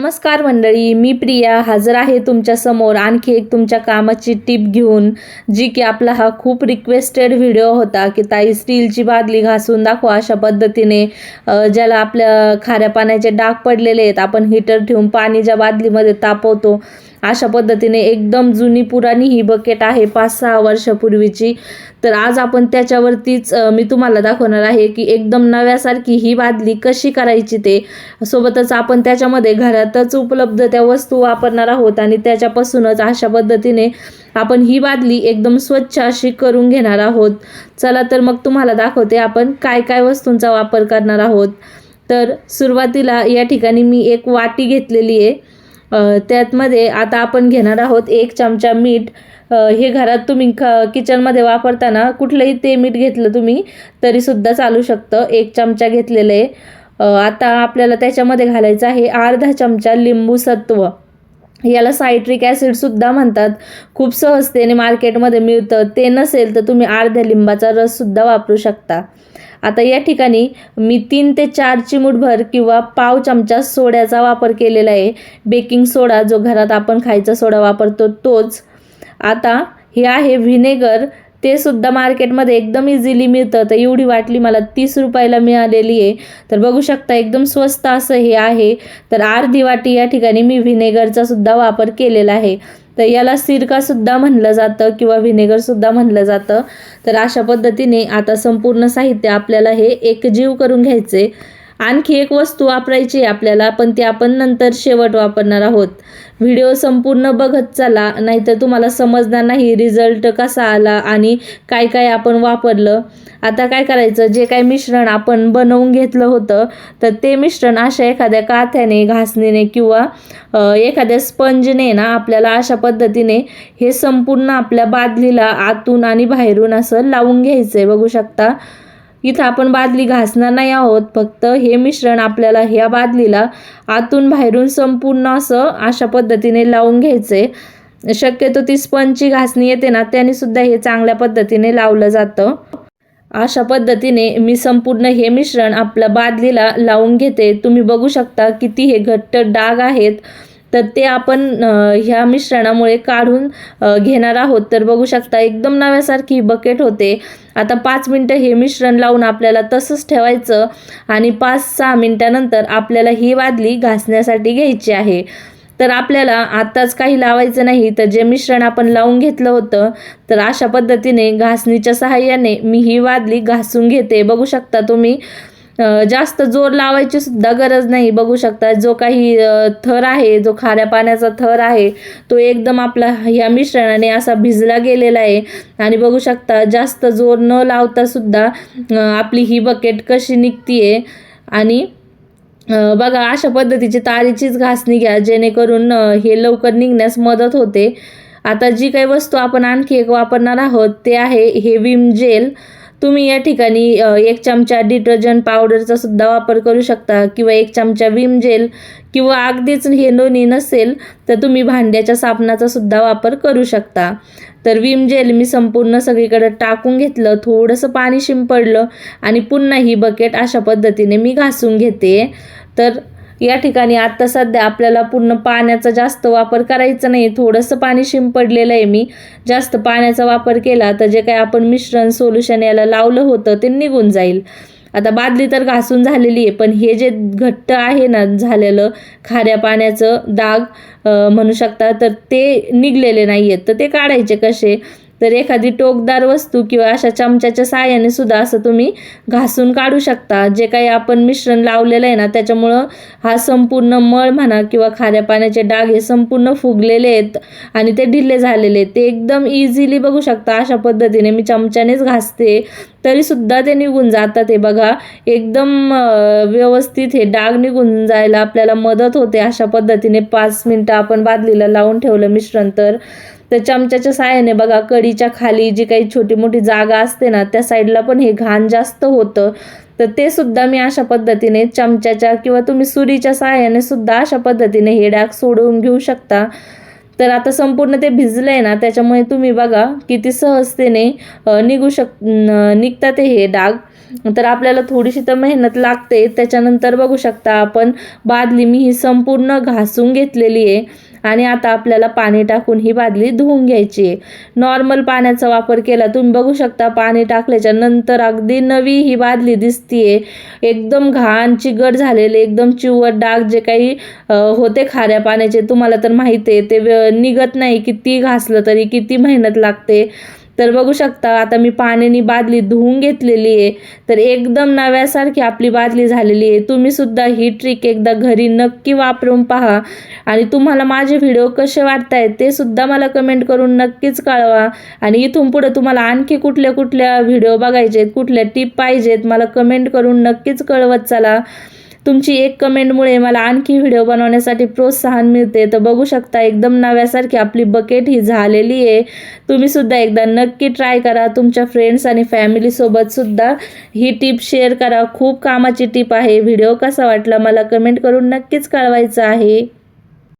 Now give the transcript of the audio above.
नमस्कार मंडळी मी प्रिया हजर आहे तुमच्यासमोर. आणखी एक तुमच्या कामाची टीप घेऊन जी की आपला हा खूप रिक्वेस्टेड व्हिडिओ होता की ताई स्टीलची बादली घासून दाखवा अशा पद्धतीने ज्याला आपल्या खाऱ्या पाण्याचे डाग पडलेले आहेत. आपण हिटर ठेवून पाणी ज्या बादलीमध्ये तापवतो अशा पद्धतीने एकदम जुनी पुराणी ही बकेट आहे पाच सहा वर्षापूर्वीची. तर आज आपण त्याच्यावरतीच मी तुम्हाला दाखवणार आहे की एकदम नव्यासारखी ही बादली कशी करायची ते. सोबतच आपण त्याच्यामध्ये घरातच उपलब्ध त्या वस्तू वापरणार आहोत आणि त्याच्यापासूनच अशा पद्धतीने आपण ही बादली एकदम स्वच्छ अशी करून घेणार आहोत. चला तर मग तुम्हाला दाखवते आपण काय काय वस्तूंचा वापर करणार आहोत. तर सुरुवातीला या ठिकाणी मी एक वाटी घेतलेली आहे. त्यातमध्ये आता आपण घेणार आहोत एक चमचा मीठ. हे घरात तुम्ही ख किचनमध्ये वापरताना कुठलंही ते मीठ घेतलं तुम्ही तरीसुद्धा चालू शकतं. एक चमचा घेतलेलं आहे. आता आपल्याला त्याच्यामध्ये घालायचं आहे अर्धा चमचा लिंबू सत्व. याला सायट्रिक ॲसिडसुद्धा म्हणतात. खूप सहजतेने मार्केटमध्ये मिळतं. ते नसेल तर तुम्ही अर्ध्या लिंबाचा रससुद्धा वापरू शकता. आता या ठिकाणी मी तीन ते चार चिमूटभर किंवा पाव चमचा सोड्याचा वापर केलेला आहे. बेकिंग सोडा जो घरात आपण खायचा सोडा वापरतो तोच. आता हे आहे व्हिनेगर. ते सुद्धा मार्केटमध्ये एकदम इझिली मिळतं. तर एवढी वाटली मला तीस रुपयाला मिळालेली आहे. तर बघू शकता एकदम स्वस्त असं हे आहे. तर अर्धी वाटी या ठिकाणी मी व्हिनेगरचा सुद्धा वापर केलेला आहे. तर याला सिरकासुद्धा म्हणलं जातं किंवा व्हिनेगरसुद्धा म्हणलं जातं. तर अशा पद्धतीने आता संपूर्ण साहित्य आपल्याला हे एकजीव करून घ्यायचे. आणखी एक वस्तू वापरायची आहे आपल्याला पण ती आपण नंतर शेवट वापरणार आहोत. व्हिडिओ संपूर्ण बघत चला नाहीतर तुम्हाला समजणार नाही रिझल्ट कसा आला आणि काय काय आपण वापरलं. आता काय करायचं जे काय मिश्रण आपण बनवून घेतलं होतं तर ते मिश्रण अशा एखाद्या काथ्याने घासणीने किंवा एखाद्या स्पंजने ना आपल्याला अशा पद्धतीने हे संपूर्ण आपल्या बादलीला आतून आणि बाहेरून असं लावून घ्यायचं आहे बघू शकता इथं आपण बादली घासणार नाही आहोत. फक्त हे मिश्रण आपल्याला ह्या बादलीला आतून बाहेरून संपूर्ण असं अशा पद्धतीने लावून घ्यायचंय. शक्यतो ती स्पंजची घासणी येते ना त्याने सुद्धा हे चांगल्या पद्धतीने लावलं जातं. अशा पद्धतीने मी संपूर्ण हे मिश्रण आपल्या बादलीला लावून घेते. तुम्ही बघू शकता किती हे घट्ट डाग आहेत. तर ते आपण ह्या मिश्रणामुळे काढून घेणार आहोत. तर बघू शकता एकदम नव्यासारखी ही बकेट होते. आता पाच मिनटं हे मिश्रण लावून आपल्याला तसंच ठेवायचं आणि पाच सहा मिनटानंतर आपल्याला ही बादली घासण्यासाठी घ्यायची आहे. तर आपल्याला आत्ताच काही लावायचं नाही तर जे मिश्रण आपण लावून घेतलं होतं तर अशा पद्धतीने घासणीच्या सहाय्याने मी ही वादली घासून घेते. बघू शकता तुम्ही जास्त जोर लावायची सुद्धा गरज नाही. बघू शकता जो काही थर आहे जो खाऱ्या पाण्याचा थर आहे तो एकदम आपला ह्या मिश्रणाने असा भिजला गेलेला आहे. आणि बघू शकता जास्त जोर न लावता सुद्धा आपली ही बकेट कशी निघतीये. आणि बघा अशा पद्धतीची तारीचीच घासणी घ्या जेणेकरून हे लवकर निघण्यास मदत होते. आता जी काही वस्तू आपण आणखी एक वापरणार आहोत ते आहे हे विम जेल. तुम्ही या ठिकाणी एक चमचा डिटर्जंट पावडरचा सुद्धा वापर करू शकता किंवा एक चमचा विम जेल किंवा अगदीच हे दोन्ही नसेल तर तुम्ही भांड्याच्या साबणाचा सुद्धा वापर करू शकता. तर विम जेल मी संपूर्ण सगळीकडे टाकून घेतलं थोडंसं पाणी शिंपडलं आणि पुन्हा ही बकेट अशा पद्धतीने मी घासून घेते. तर या ठिकाणी आत्ता सध्या आपल्याला पूर्ण पाण्याचा जास्त वापर करायचा नाही. थोडंसं पाणी शिंपडलेलं आहे मी. जास्त पाण्याचा वापर केला तर जे काही आपण मिश्रण सोल्युशन याला लावलं होतं ते निघून जाईल. आता बादली तर घासून झालेली आहे पण हे जे घट्ट आहे ना झालेलं खाऱ्या पाण्याचं दाग म्हणू शकता तर ते निघलेले नाही आहेत तर ते काढायचे कसे? तर एखादी टोकदार वस्तू किंवा अशा चमच्याच्या साहाय्याने सुद्धा असं तुम्ही घासून काढू शकता. जे काही आपण मिश्रण लावलेलं आहे ना त्याच्यामुळं हा संपूर्ण मळ म्हणा किंवा खाऱ्या पाण्याचे डाग हे संपूर्ण फुगलेले आहेत आणि ते ढिल्ले झालेले आहेत. ते एकदम इझिली बघू शकता. अशा पद्धतीने मी चमच्यानेच घासते. तरीसुद्धा ते निघून जातात. हे बघा एकदम व्यवस्थित हे डाग निघून जायला आपल्याला मदत होते. अशा पद्धतीने पाच मिनटं आपण बादलीला लावून ठेवलं मिश्रण तर. तर चमच्याच्या साहाय्याने बघा कढीच्या खाली जी काही छोटी मोठी जागा असते ना त्या साईडला पण हे घाण जास्त होतं. तर ते सुद्धा मी अशा पद्धतीने चमच्याच्या किंवा तुम्ही सुरीच्या साहाय्याने सुद्धा अशा पद्धतीने हे डाग सोडवून घेऊ शकता. तर आता संपूर्ण ते भिजलं आहे ना त्याच्यामुळे तुम्ही बघा किती सहजतेने निघू शक निघतात हे डाग. तर आपल्याला थोडीशी तर मेहनत लागते त्याच्यानंतर बघू शकता आपण बादली मी ही संपूर्ण घासून घेतलेली आहे. आणि आता आपल्याला पाणी टाकून ही बादली धुवून घ्यायची आहे. नॉर्मल पाण्याचा वापर केला तुम्ही बघू शकता पाणी टाकल्याच्या नंतर अगदी नवी ही बादली दिसतीये. एकदम घाण चिगट झालेले एकदम चिवट डाग जे काही होते खाऱ्या पाण्याचे तुम्हाला तर माहिती आहे ते निघत नाही किती घासलं तरी किती मेहनत लागते. तर बघू शकता आता मी पाण्याने बादली धुवून घेतलेली आहे. तर एकदम नव्यासारखी आपली बादली झालेली आहे. तुम्ही सुद्धा ही ट्रिक एकदा घरी नक्की वापरून पहा. आणि तुम्हाला माझे व्हिडिओ कसे वाटतायत ते सुद्धा मला कमेंट करून नक्कीच कळवा. आणि इथून पुढे तुम्हाला आणखी कुठल्या कुठल्या व्हिडिओ बघायचे आहेत कुठल्या टिप पाहिजेत मला कमेंट करून नक्कीच कळवत चला. तुमची एक कमेंटमुळे मला आणखी व्हिडिओ बनवण्यासाठी प्रोत्साहन मिळते. तर बघू शकता एकदम नव्यासारखी आपली बकेट ही झालेली आहे. तुम्हीसुद्धा एकदा नक्की ट्राय करा. तुमच्या फ्रेंड्स आणि फॅमिलीसोबतसुद्धा ही टिप शेअर करा. खूप कामाची टिप आहे. व्हिडिओ कसा वाटला मला कमेंट करून नक्कीच कळवायचं आहे.